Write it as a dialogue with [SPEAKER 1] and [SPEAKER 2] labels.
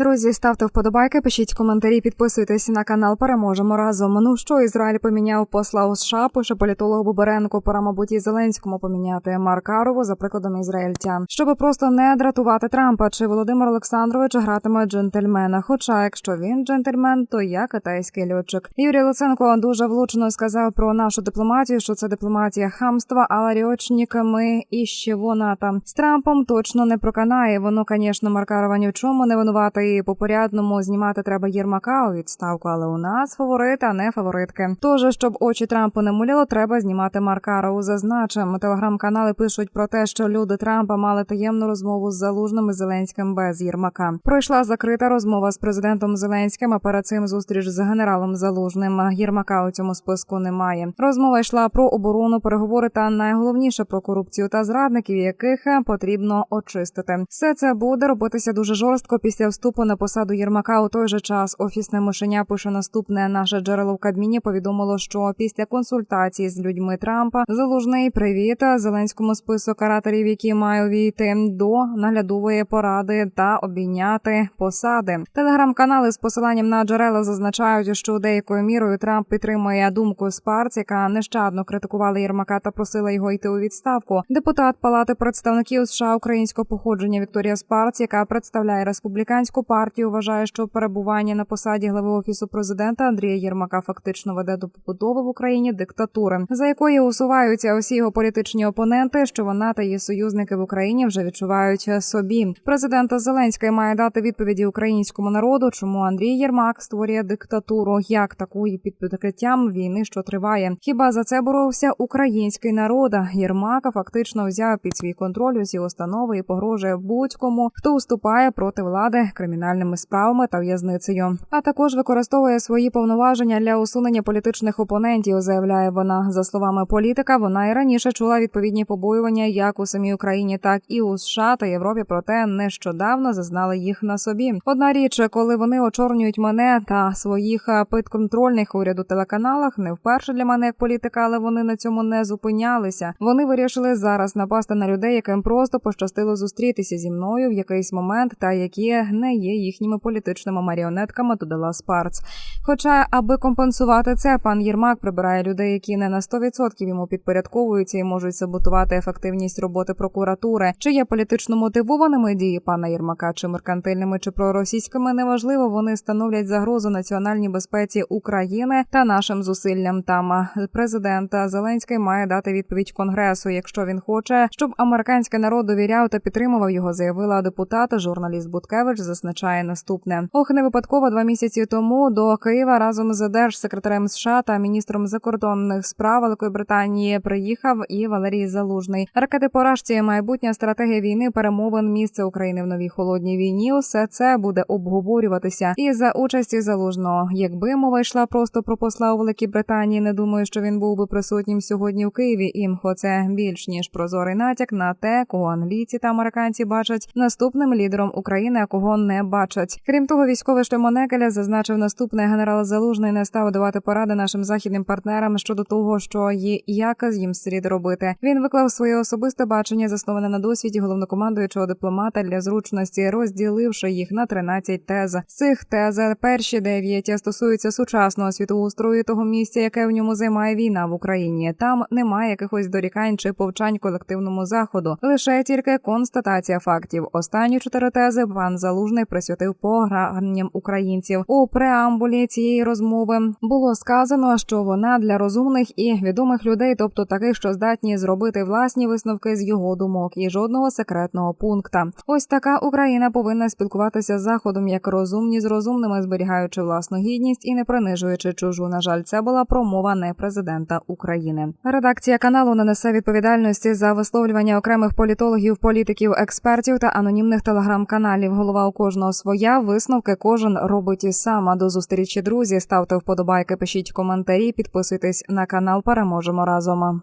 [SPEAKER 1] Друзі, ставте вподобайки, пишіть коментарі, підписуйтесь на канал. Переможемо разом. Ну що Ізраїль поміняв посла у США, пише політолог Буберенко. Пора, мабуть, і Зеленському поміняти Маркарову за прикладом ізраїльтян, щоб просто не дратувати Трампа. Чи Володимир Олександрович гратиме джентльмена? Хоча, якщо він джентльмен, то я китайський льотчик. Юрій Луценко дуже влучно сказав про нашу дипломатію, що це дипломатія хамства, але ріочниками і ще вона там з Трампом точно не проканає. Воно, звісно, Маркарова ні в чому не винувата. По порядному знімати треба Єрмака у відставку, але у нас фаворит, а не фаворитки. Тож, щоб очі Трампу не муляло, треба знімати Маркарову. Зазначимо, телеграм-канали пишуть про те, що люди Трампа мали таємну розмову з залужним і Зеленським без Єрмака. Пройшла закрита розмова з президентом Зеленським. А перед цим зустріч з генералом Залужним. Єрмака у цьому списку немає. Розмова йшла про оборону, переговори та найголовніше про корупцію та зрадників, яких потрібно очистити. Все це буде робитися дуже жорстко після вступу на посаду Єрмака. У той же час офісне мишеня пише наступне. Наше джерело в Кабміні повідомило, що після консультації з людьми Трампа залужний привіт Зеленському список караторів, які має увійти до наглядової поради та обійняти посади. Телеграм-канали з посиланням на джерела зазначають, що деякою мірою Трамп підтримує думку Спарц, яка нещадно критикувала Єрмака та просила його йти у відставку. Депутат Палати представників США українського походження Вікторія Спарц, яка представляє республіканську партію, вважає, що перебування на посаді глави офісу президента Андрія Єрмака фактично веде до побудови в Україні диктатури, за якої усуваються усі його політичні опоненти, що вона та її союзники в Україні вже відчувають собі. Президент Зеленський має дати відповіді українському народу, чому Андрій Єрмак створює диктатуру, як таку і під прикриттям війни, що триває. Хіба за це боровся український народ? Єрмака фактично взяв під свій контроль усі установи і погрожує будь-кому, хто уступає проти влади кримінальними справами та в'язницею. А також використовує свої повноваження для усунення політичних опонентів. Заявляє вона за словами політика. Вона і раніше чула відповідні побоювання як у самій Україні, так і у США та Європі. Проте нещодавно зазнали їх на собі. Одна річ, коли вони очорнюють мене та своїх підконтрольних уряду телеканалах, не вперше для мене як політика, але вони на цьому не зупинялися. Вони вирішили зараз напасти на людей, яким просто пощастило зустрітися зі мною в якийсь момент, та які не є їхніми політичними маріонетками. Додала Спарц. Хоча, аби компенсувати це, пан Єрмак прибирає людей, які не на 100% йому підпорядковуються і можуть саботувати ефективність роботи прокуратури, чи є політично мотивованими дії пана Єрмака, чи меркантильними, чи проросійськими, неважливо. Вони становлять загрозу національній безпеці України та нашим зусиллям. Там президент Зеленський має дати відповідь Конгресу, якщо він хоче, щоб американський народ довіряв та підтримував його. Заявила депутата. Журналіст Буткевич зазначає наступне: ох, не випадково два місяці тому до Києва разом з держсекретарем США та міністром закордонних справ Великої Британії приїхав і Валерій Залужний. Ракети поражці, майбутня стратегія війни, перемовин місце України в новій холодній війні. Усе це буде обговорюватися і за участі залужного. Якби мова йшла просто про посла у Великій Британії, не думаю, що він був би присутнім сьогодні в Києві. Імхо це більш ніж прозорий натяк на те, кого англійці та американці бачать наступним лідером України, а кого не бачать. Крім того, військовий Шлемонекеля зазначив наступне генерал Залужний не став давати поради нашим західним партнерам щодо того, що є як їм слід робити. Він виклав своє особисте бачення, засноване на досвіді головнокомандуючого дипломата для зручності, розділивши їх на 13 тез. З цих тез перші дев'ять стосуються сучасного світоустрою того місця, яке в ньому займає війна в Україні. Там немає якихось дорікань чи повчань колективному заходу, лише тільки констатація фактів. Останні чотири тези пан Залужний присвятив погранням українців у преамбулі цієї розмови. Було сказано, що вона для розумних і відомих людей, тобто таких, що здатні зробити власні висновки з його думок, і жодного секретного пункта. Ось така Україна повинна спілкуватися з заходом як розумні з розумними, зберігаючи власну гідність і не принижуючи чужу. На жаль, це була промова не президента України. Редакція каналу не несе відповідальності за висловлювання окремих політологів, політиків, експертів та анонімних телеграм-каналів. Голова у кожного своя висновки кожен робить і сам. А До зустрічі друзі ставте вподобайки, пишіть коментарі, підписуйтесь на канал. Переможемо разом.